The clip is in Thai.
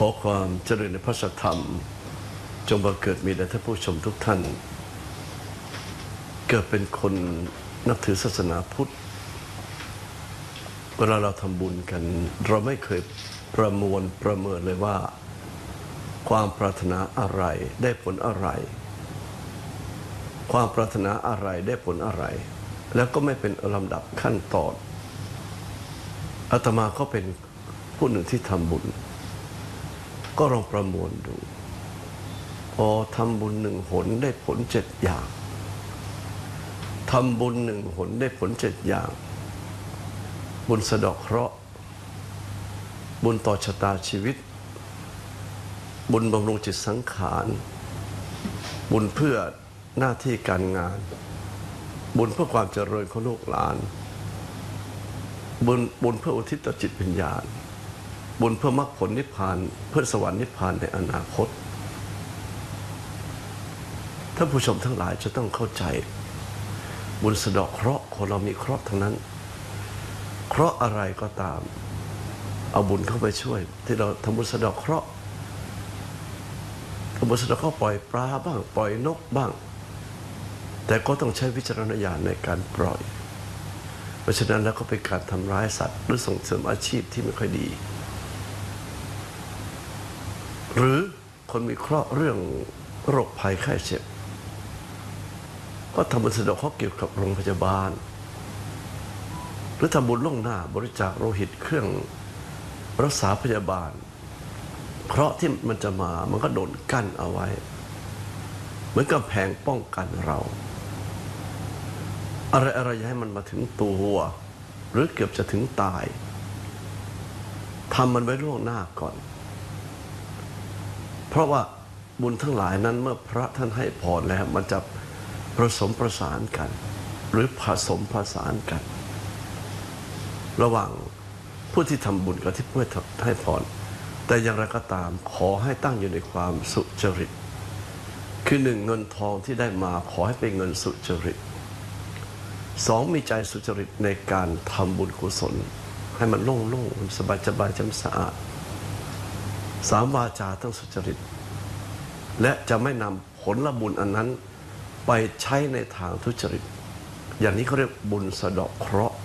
ขอความเจริญในพระสัทธรรม จงบังเกิดมีแด่ท่านผู้ชมทุกท่าน เกิดเป็นคนนับถือศาสนาพุทธ เวลาเราทำบุญกัน เราไม่เคยประมวลประเมินเลยว่า ความปรารถนาอะไรได้ผลอะไร ความปรารถนาอะไรได้ผลอะไร แล้วก็ไม่เป็นลำดับขั้นตอนอาตมาก็เป็นผู้หนึ่งที่ทำบุญ ก็ลองประมวลดูอ๋อทำบุญหนึ่งหนได้ผลเจ็ดอย่างทำบุญหนึ่งหนได้ผลเจ็ดอย่าง บุญสะดอกเคราะห์บุญต่อชะตาชีวิต บุญบำรุงจิตสังขาร บุญเพื่อหน้าที่การงาน บุญเพื่อความเจริญของลูกหลาน บุญบุญเพื่ออุทิศต่อจิตวิญญาณ บุญเพื่อมรรคผลนิพพาน เพื่อสวรรค์นิพพานในอนาคตท่านผู้ชมทั้งหลายจะต้องเข้าใจ บุญสะดาะเคราะห์คนเรามีเคราะห์ทั้งนั้น เคราะห์อะไรก็ตาม เอาบุญเข้าไปช่วย ที่เราทำบุญสะดาะเคราะห์ทำบุญสะดาะเคราะห์ปล่อยปลาบ้าง ปล่อยนกบ้าง แต่ก็ต้องใช้วิจารณญาณในการปล่อย เพราะฉะนั้นแล้วก็เป็นการทำร้ายสัตว์หรือส่งเสริมอาชีพที่ไม่ค่อยดี หรือคนมีเคราะห์เรื่องโรคภัยไข้เจ็บ ก็ทำบุญสะดาะเคราเกี่ยวกับโรงพยาบาล หรือทำบุญล่วงหน้าบริจาคโลหิตเครื่องรักษาพยาบาล เคราะห์ที่มันจะมามันก็โดนกั้นเอาไว้ เหมือนกับแผงป้องกันเรา อะไรอะไรย่าให้มันมาถึงตัวหรือเกือบจะถึงตายทำมันไว้ล่วงหน้าก่อน เพราะว่าบุญทั้งหลายนั้นเมื่อพระท่านให้พรแล้วมันจะผสมประสานกัน หรือผสมผสานกัน ระหว่างผู้ที่ทำบุญกับที่ผู้ให้พรแต่อย่างไรก็ตามขอให้ตั้งอยู่ในความสุจริต คือหนึ่งเงินทองที่ได้มาขอให้เป็นเงินสุจริตสองมีใจสุจริตในการทำบุญกุศล ให้มันโล่งๆสบายๆจำสะอาด สามวาจาต้องสุจริต และจะไม่นำผลละบุญอันนั้นไปใช้ในทางทุจริต อย่างนี้เขาเรียกบุญสะดอกเคราะห์